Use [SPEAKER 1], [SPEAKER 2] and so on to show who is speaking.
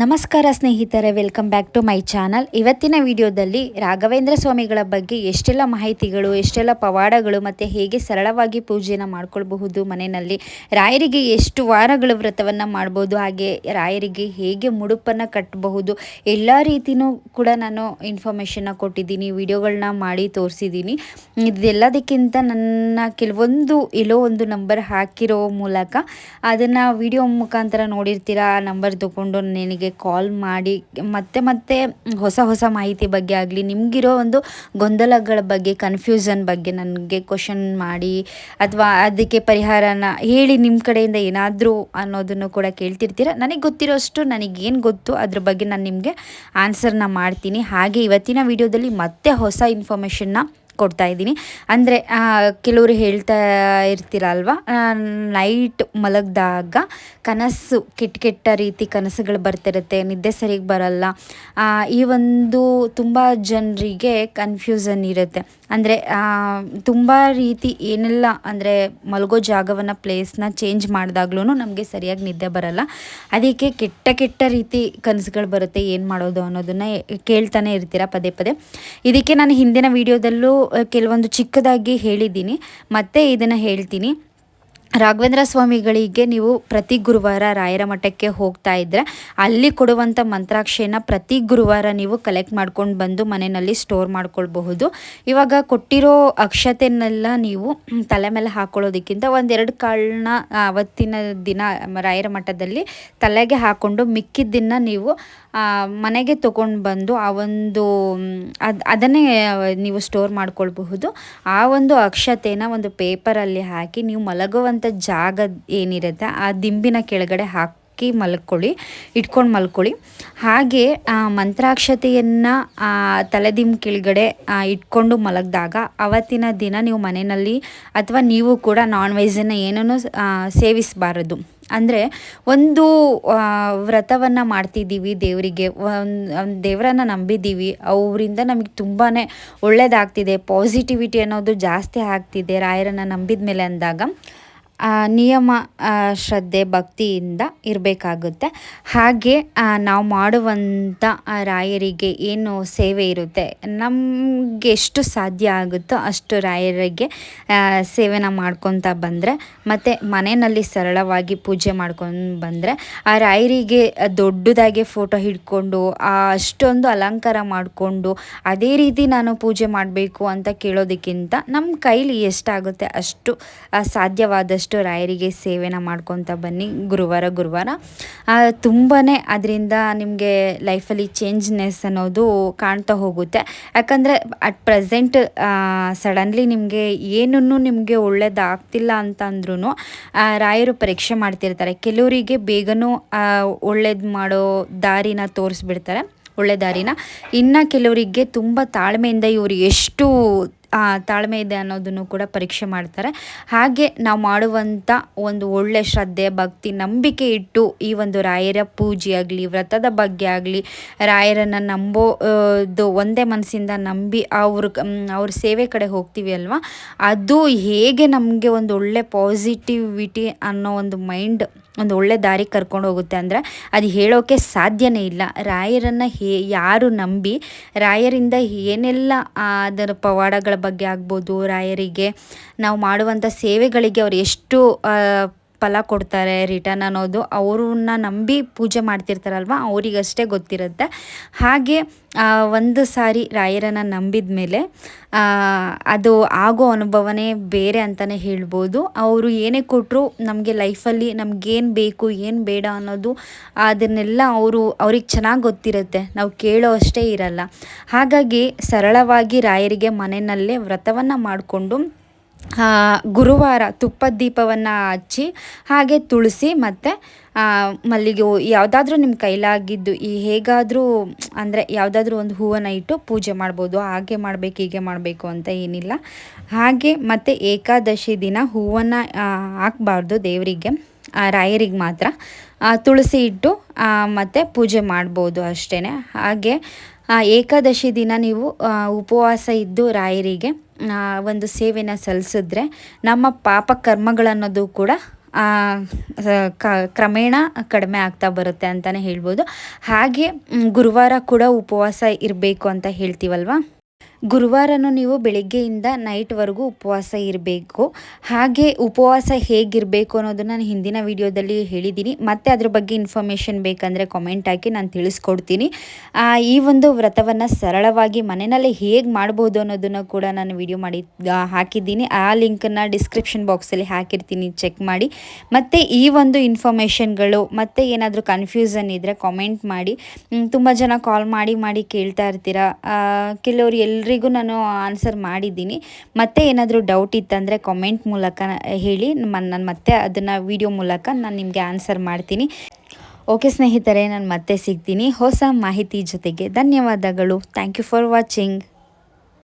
[SPEAKER 1] ನಮಸ್ಕಾರ ಸ್ನೇಹಿತರೆ welcome back to my channel ಇವತ್ತಿನ ವಿಡಿಯೋದಲ್ಲಿ ರಾಘವೇಂದ್ರ ಸ್ವಾಮಿಗಳ ಬಗ್ಗೆ ಎಷ್ಟೆಲ್ಲ ಮಾಹಿತಿಗಳು, ಎಷ್ಟೆಲ್ಲ ಪವಾಡಗಳು ಮತ್ತು ಹೇಗೆ ಸರಳವಾಗಿ ಪೂಜೆಯನ್ನು ಮಾಡ್ಕೊಳ್ಬಹುದು ಮನೆಯಲ್ಲಿ, ರಾಯರಿಗೆ ಎಷ್ಟು ವಾರಗಳು ವ್ರತವನ್ನು ಮಾಡ್ಬೋದು, ಹಾಗೆ ರಾಯರಿಗೆ ಹೇಗೆ ಮುಡುಪನ್ನು ಕಟ್ಟಬಹುದು, ಎಲ್ಲ ರೀತಿಯೂ ಕೂಡ ನಾನು ಇನ್ಫಾರ್ಮೇಷನ್ನ ಕೊಟ್ಟಿದ್ದೀನಿ ವಿಡಿಯೋಗಳನ್ನ ಮಾಡಿ ತೋರಿಸಿದ್ದೀನಿ. ಇದೆಲ್ಲದಕ್ಕಿಂತ ನನ್ನ ಕೆಲವೊಂದು ಎಲ್ಲೋ ಒಂದು ನಂಬರ್ ಹಾಕಿರೋ ಮೂಲಕ ಅದನ್ನು ವಿಡಿಯೋ ಮುಖಾಂತರ ನೋಡಿರ್ತೀರಾ, ಆ ನಂಬರ್ ತಗೊಂಡು ನನಗೆ ಕಾಲ್ ಮಾಡಿ, ಮತ್ತೆ ಮತ್ತೆ ಹೊಸ ಹೊಸ ಮಾಹಿತಿ ಬಗ್ಗೆ ಆಗಲಿ, ನಿಮಗಿರೋ ಒಂದು ಗೊಂದಲಗಳ ಬಗ್ಗೆ ಕನ್ಫ್ಯೂಷನ್ ಬಗ್ಗೆ ನನಗೆ ಕ್ವಶನ್ ಮಾಡಿ, ಅಥವಾ ಅದಕ್ಕೆ ಪರಿಹಾರನ ಹೇಳಿ ನಿಮ್ಮ ಕಡೆಯಿಂದ ಏನಾದರೂ ಅನ್ನೋದನ್ನು ಕೂಡ ಕೇಳ್ತಿರ್ತೀರ? ನನಗೆ ಗೊತ್ತಿರೋಷ್ಟು ನನಗೇನು ಗೊತ್ತು ಅದ್ರ ಬಗ್ಗೆ ನಾನು ನಿಮಗೆ ಆನ್ಸರ್ನ ಮಾಡ್ತೀನಿ. ಹಾಗೆ ಇವತ್ತಿನ ವಿಡಿಯೋದಲ್ಲಿ ಮತ್ತೆ ಹೊಸ ಇನ್ಫಾರ್ಮೇಷನ್ನ ಕೊಡ್ತಾ ಇದ್ದೀನಿ. ಅಂದರೆ ಕೆಲವರು ಹೇಳ್ತಾ ಇರ್ತೀರ ಅಲ್ವಾ ನೈಟ್ ಮಲಗಿದಾಗ ಕನಸು, ಕೆಟ್ಟ ಕೆಟ್ಟ ರೀತಿ ಕನಸುಗಳು ಬರ್ತಿರುತ್ತೆ ನಿದ್ದೆ ಸರಿಗೆ ಬರಲ್ಲ ಈ ಒಂದು ತುಂಬ ಜನರಿಗೆ ಕನ್ಫ್ಯೂಸನ್ ಇರುತ್ತೆ. ಅಂದರೆ ತುಂಬ ರೀತಿ ಏನೆಲ್ಲ, ಅಂದರೆ, ಮಲಗೋ ಜಾಗವನ್ನು ಪ್ಲೇಸ್ನ ಚೇಂಜ್ ಮಾಡಿದಾಗ್ಲೂ ನಮಗೆ ಸರಿಯಾಗಿ ನಿದ್ದೆ ಬರಲ್ಲ. ಅದಕ್ಕೆ ಕೆಟ್ಟ ಕೆಟ್ಟ ರೀತಿ ಕನಸುಗಳು ಬರುತ್ತೆ, ಏನು ಮಾಡೋದು ಅನ್ನೋದನ್ನ ಕೇಳ್ತಾನೆ ಇರ್ತೀರ ಪದೇ ಪದೇ. ಇದಕ್ಕೆ ನಾನು ಹಿಂದಿನ ವಿಡಿಯೋದಲ್ಲೂ ಕೆಲವೊಂದು ಚಿಕ್ಕದಾಗಿ ಹೇಳಿದ್ದೀನಿ. ಮತ್ತೆ ಇದನ್ನು ಹೇಳ್ತೀನಿ. ರಾಘವೇಂದ್ರ ಸ್ವಾಮಿಗಳಿಗೆ ನೀವು ಪ್ರತಿ ಗುರುವಾರ ರಾಯರ ಮಠಕ್ಕೆ ಹೋಗ್ತಾ ಇದ್ದರೆ ಅಲ್ಲಿ ಕೊಡುವಂಥ ಮಂತ್ರಾಕ್ಷೆನ ಪ್ರತಿ ಗುರುವಾರ ನೀವು ಕಲೆಕ್ಟ್ ಮಾಡ್ಕೊಂಡು ಬಂದು ಮನೆಯಲ್ಲಿ ಸ್ಟೋರ್ ಮಾಡ್ಕೊಳ್ಬಹುದು. ಇವಾಗ ಕೊಟ್ಟಿರೋ ಅಕ್ಷತೆನೆಲ್ಲ ನೀವು ತಲೆ ಮೇಲೆ ಹಾಕೊಳ್ಳೋದಕ್ಕಿಂತ ಒಂದೆರಡು ಕಾಳನ್ನ ಅವತ್ತಿನ ದಿನ ರಾಯರ ಮಠದಲ್ಲಿ ತಲೆಗೆ ಹಾಕ್ಕೊಂಡು ಮಿಕ್ಕಿದ್ದನ್ನು ನೀವು ಮನೆಗೆ ತಗೊಂಡು ಬಂದು ಆ ಒಂದು, ಅದು, ಅದನ್ನೇ ನೀವು ಸ್ಟೋರ್ ಮಾಡ್ಕೊಳ್ಬಹುದು. ಆ ಒಂದು ಅಕ್ಷತೆನ ಒಂದು ಪೇಪರಲ್ಲಿ ಹಾಕಿ ನೀವು ಮಲಗುವಂಥ ಜಾಗ ಏನಿರುತ್ತೆ, ಆ ದಿಂಬಿನ ಕೆಳಗಡೆ ಹಾಕಿ ಮಲ್ಕೊಳ್ಳಿ, ಇಟ್ಕೊಂಡು ಮಲ್ಕೊಳ್ಳಿ. ಹಾಗೆ ಮಂತ್ರಾಕ್ಷತೆಯನ್ನು ತಲೆದಿಂಬು ಕೆಳಗಡೆ ಇಟ್ಕೊಂಡು ಮಲಗಿದಾಗ ಅವತ್ತಿನ ದಿನ ನೀವು ಮನೆಯಲ್ಲಿ ಅಥವಾ ನೀವು ಕೂಡ ನಾನ್ ವೆಜ್ಜನ್ನು ಏನೂ ಸೇವಿಸಬಾರದು. ಅಂದರೆ ಒಂದು ವ್ರತವನ್ನು ಮಾಡ್ತಿದ್ದೀವಿ ದೇವರಿಗೆ, ಒಂದು ದೇವರನ್ನು ನಂಬಿದ್ದೀವಿ, ಅವರಿಂದ ನಮಗೆ ತುಂಬಾ ಒಳ್ಳೆಯದಾಗ್ತಿದೆ ಪಾಸಿಟಿವಿಟಿ ಅನ್ನೋದು ಜಾಸ್ತಿ ಆಗ್ತಿದೆ ರಾಯರನ್ನು ನಂಬಿದ ಮೇಲೆ ಅಂದಾಗ. ನಿಯಮ ಶ್ರದ್ಧೆ ಭಕ್ತಿಯಿಂದ ಇರಬೇಕಾಗುತ್ತೆ. ಹಾಗೆ ನಾವು ಮಾಡುವಂಥ ರಾಯರಿಗೆ ಏನು ಸೇವೆ ಇರುತ್ತೆ? ನಮಗೆ ಎಷ್ಟು ಸಾಧ್ಯ ಆಗುತ್ತೋ ಅಷ್ಟು ರಾಯರಿಗೆ ಸೇವೆನ ಮಾಡ್ಕೊತ ಬಂದರೆ ಮತ್ತು ಮನೆಯಲ್ಲಿ ಸರಳವಾಗಿ ಪೂಜೆ ಮಾಡ್ಕೊಂಡು ಬಂದರೆ ಆ ರಾಯರಿಗೆ ದೊಡ್ಡದಾಗಿ ಫೋಟೋ ಹಿಡ್ಕೊಂಡು ಅಷ್ಟೊಂದು ಅಲಂಕಾರ ಮಾಡಿಕೊಂಡು ಅದೇ ರೀತಿ ನಾನು ಪೂಜೆ ಮಾಡಬೇಕು ಅಂತ ಕೇಳೋದಕ್ಕಿಂತ ನಮ್ಮ ಕೈಲಿ ಎಷ್ಟಾಗುತ್ತೆ ಅಷ್ಟು ಆ, ಸಾಧ್ಯವಾದಷ್ಟು ರಾಯರಿಗೆ ಸೇವೆನ ಮಾಡ್ಕೊತ ಬನ್ನಿ ಗುರುವಾರ ಗುರುವಾರ. ತುಂಬಾ ಅದರಿಂದ ನಿಮಗೆ ಲೈಫಲ್ಲಿ ಚೇಂಜ್ನೆಸ್ ಅನ್ನೋದು ಕಾಣ್ತಾ ಹೋಗುತ್ತೆ. ಯಾಕಂದರೆ ಅಟ್ ಪ್ರೆಸೆಂಟ್ ಸಡನ್ಲಿ ನಿಮಗೆ ಏನೂ ನಿಮಗೆ ಒಳ್ಳೇದಾಗ್ತಿಲ್ಲ ಅಂತ ಅಂದ್ರೂ ರಾಯರು ಪರೀಕ್ಷೆ ಮಾಡ್ತಿರ್ತಾರೆ. ಕೆಲವರಿಗೆ ಬೇಗನೂ ಒಳ್ಳೇದು ಮಾಡೋ ದಾರಿನ ತೋರಿಸ್ಬಿಡ್ತಾರೆ. ಒಳ್ಳೆ ದಾರಿನ. ಇನ್ನು ಕೆಲವರಿಗೆ ತುಂಬ ತಾಳ್ಮೆಯಿಂದ ಇವರು ಎಷ್ಟು ತಾಳ್ಮೆ ಇದೆ ಅನ್ನೋದನ್ನು ಕೂಡ ಪರೀಕ್ಷೆ ಮಾಡ್ತಾರೆ. ಹಾಗೆ ನಾವು ಮಾಡುವಂಥ ಒಂದು ಒಳ್ಳೆ ಶ್ರದ್ಧೆ, ಭಕ್ತಿ, ನಂಬಿಕೆ ಇಟ್ಟು ಈ ಒಂದು ರಾಯರ ಪೂಜೆ ಆಗಲಿ, ವ್ರತದ ಬಗ್ಗೆ ಆಗಲಿ, ರಾಯರನ್ನು ನಂಬೋದು ಒಂದೇ ಮನಸ್ಸಿಂದ ನಂಬಿ ಅವ್ರ ಅವ್ರ ಸೇವೆ ಕಡೆ ಹೋಗ್ತೀವಿ ಅಲ್ವಾ? ಅದು ಹೇಗೆ ನಮಗೆ ಒಂದು ಒಳ್ಳೆ ಪಾಸಿಟಿವಿಟಿ ಅನ್ನೋ ಒಂದು ಮೈಂಡ್ ಒಂದು ಒಳ್ಳೆ ದಾರಿ ಕರ್ಕೊಂಡು ಹೋಗುತ್ತೆ ಅಂದರೆ ಅದು ಹೇಳೋಕ್ಕೆ ಸಾಧ್ಯನೇ ಇಲ್ಲ. ರಾಯರನ್ನು ಹೇ, ಯಾರು ನಂಬಿ, ರಾಯರಿಂದ ಏನೆಲ್ಲ ಅದರ ಪವಾಡಗಳ ಬಗ್ಗೆ ಆಗ್ಬೋದು, ರಾಯರಿಗೆ ನಾವು ಮಾಡುವಂಥ ಸೇವೆಗಳಿಗೆ ಅವ್ರು ಎಷ್ಟು ಫಲ ಕೊಡ್ತಾರೆ ರಿಟರ್ನ್ ಅನ್ನೋದು ಅವ್ರನ್ನ ನಂಬಿ ಪೂಜೆ ಮಾಡ್ತಿರ್ತಾರಲ್ವ, ಅವರಿಗಷ್ಟೇ ಗೊತ್ತಿರುತ್ತೆ. ಹಾಗೆ ಒಂದು ಸಾರಿ ರಾಯರನ್ನು ನಂಬಿದ ಮೇಲೆ ಅದು ಆಗೋ ಅನುಭವನೇ ಬೇರೆ ಅಂತಲೇ ಹೇಳ್ಬೋದು. ಅವರು ಏನೇ ಕೊಟ್ಟರು ನಮಗೆ ಲೈಫಲ್ಲಿ ನಮಗೇನು ಬೇಕು, ಏನು ಬೇಡ ಅನ್ನೋದು, ಅದನ್ನೆಲ್ಲ ಅವರು, ಅವ್ರಿಗೆ ಚೆನ್ನಾಗಿ ಗೊತ್ತಿರುತ್ತೆ. ನಾವು ಕೇಳೋ ಅಷ್ಟೇ ಇರಲ್ಲ. ಹಾಗಾಗಿ ಸರಳವಾಗಿ ರಾಯರಿಗೆ ಮನೆಯಲ್ಲೇ ವ್ರತವನ್ನು ಮಾಡಿಕೊಂಡು ಗುರುವಾರ ತುಪ್ಪದ ದೀಪವನ್ನು ಹಚ್ಚಿ, ಹಾಗೆ ತುಳಸಿ ಮತ್ತು ಮಲ್ಲಿಗೆ ಹೂ, ಯಾವುದಾದ್ರೂ ನಿಮ್ಮ ಕೈಲಾಗಿದ್ದು ಈ ಹೇಗಾದರೂ, ಅಂದರೆ ಯಾವುದಾದ್ರೂ ಒಂದು ಹೂವನ್ನು ಇಟ್ಟು ಪೂಜೆ ಮಾಡ್ಬೋದು, ಹಾಗೆ ಮಾಡಬೇಕು, ಹೀಗೆ ಮಾಡಬೇಕು ಅಂತ ಏನಿಲ್ಲ. ಹಾಗೆ ಮತ್ತು ಏಕಾದಶಿ ದಿನ ಹೂವನ್ನು ಹಾಕಬಾರ್ದು ದೇವರಿಗೆ ರಾಯರಿಗೆ ಮಾತ್ರ. ತುಳಸಿ ಇಟ್ಟು ಮತ್ತು ಪೂಜೆ ಮಾಡ್ಬೋದು ಅಷ್ಟೇ ಹಾಗೆ ಏಕಾದಶಿ ದಿನ ನೀವು ಉಪವಾಸ ಇದ್ದು ರಾಯರಿಗೆ ಒಂದು ಸೇವೆನ ಸಲ್ಲಿಸಿದ್ರೆ ನಮ್ಮ ಪಾಪ ಕರ್ಮಗಳನ್ನೋದು ಕೂಡ ಕ- ಕ್ರಮೇಣ ಕಡಿಮೆ ಆಗ್ತಾ ಬರುತ್ತೆ ಅಂತಲೇ ಹೇಳ್ಬೋದು. ಹಾಗೆ ಗುರುವಾರ ಕೂಡ ಉಪವಾಸ ಇರಬೇಕು ಅಂತ ಹೇಳ್ತೀವಲ್ವಾ? ಗುರುವಾರನೂ ನೀವು ಬೆಳಿಗ್ಗೆಯಿಂದ ನೈಟ್ವರೆಗೂ ಉಪವಾಸ ಇರಬೇಕು. ಹಾಗೆ ಉಪವಾಸ ಹೇಗಿರಬೇಕು ಅನ್ನೋದನ್ನು ನಾನು ಹಿಂದಿನ ವಿಡಿಯೋದಲ್ಲಿ ಹೇಳಿದ್ದೀನಿ. ಮತ್ತೆ ಅದ್ರ ಬಗ್ಗೆ ಇನ್ಫಾರ್ಮೇಷನ್ ಬೇಕಂದರೆ ಕಾಮೆಂಟ್ ಹಾಕಿ ನಾನು ತಿಳಿಸ್ಕೊಡ್ತೀನಿ. ಈ ಒಂದು ವ್ರತವನ್ನು ಸರಳವಾಗಿ ಮನೆಯಲ್ಲೇ ಹೇಗೆ ಮಾಡ್ಬೋದು ಅನ್ನೋದನ್ನು ಕೂಡ ನಾನು ವಿಡಿಯೋ ಮಾಡಿ ಹಾಕಿದ್ದೀನಿ. ಆ ಲಿಂಕನ್ನು ಡಿಸ್ಕ್ರಿಪ್ಷನ್ ಬಾಕ್ಸಲ್ಲಿ ಹಾಕಿರ್ತೀನಿ ಚೆಕ್ ಮಾಡಿ. ಮತ್ತು ಈ ಒಂದು ಇನ್ಫಾರ್ಮೇಷನ್ಗಳು ಮತ್ತು ಏನಾದರೂ ಕನ್ಫ್ಯೂಸನ್ ಇದ್ದರೆ ಕಾಮೆಂಟ್ ಮಾಡಿ. ತುಂಬ ಜನ ಕಾಲ್ ಮಾಡಿ ಮಾಡಿ ಕೇಳ್ತಾ ಇರ್ತೀರಾ? ಕೆಲವರು ಕೆಲವ್ರು ಎಲ್ರಿಗೂ ನಾನು ಆನ್ಸರ್ ಮಾಡಿದ್ದೀನಿ. ಮತ್ತೆ ಏನಾದರೂ ಡೌಟ್ ಇತ್ತಂದರೆ ಕಾಮೆಂಟ್ ಮೂಲಕ ಹೇಳಿ. ನಾನು ಮತ್ತೆ ಅದನ್ನು ವಿಡಿಯೋ ಮೂಲಕ ನಾನು ನಿಮಗೆ ಆನ್ಸರ್ ಮಾಡ್ತೀನಿ. ಓಕೆ ಸ್ನೇಹಿತರೆ, ನಾನು ಮತ್ತೆ ಸಿಗ್ತೀನಿ. ಹೊಸ ಮಾಹಿತಿ ಜೊತೆಗೆ ಧನ್ಯವಾದಗಳು. Thank you for watching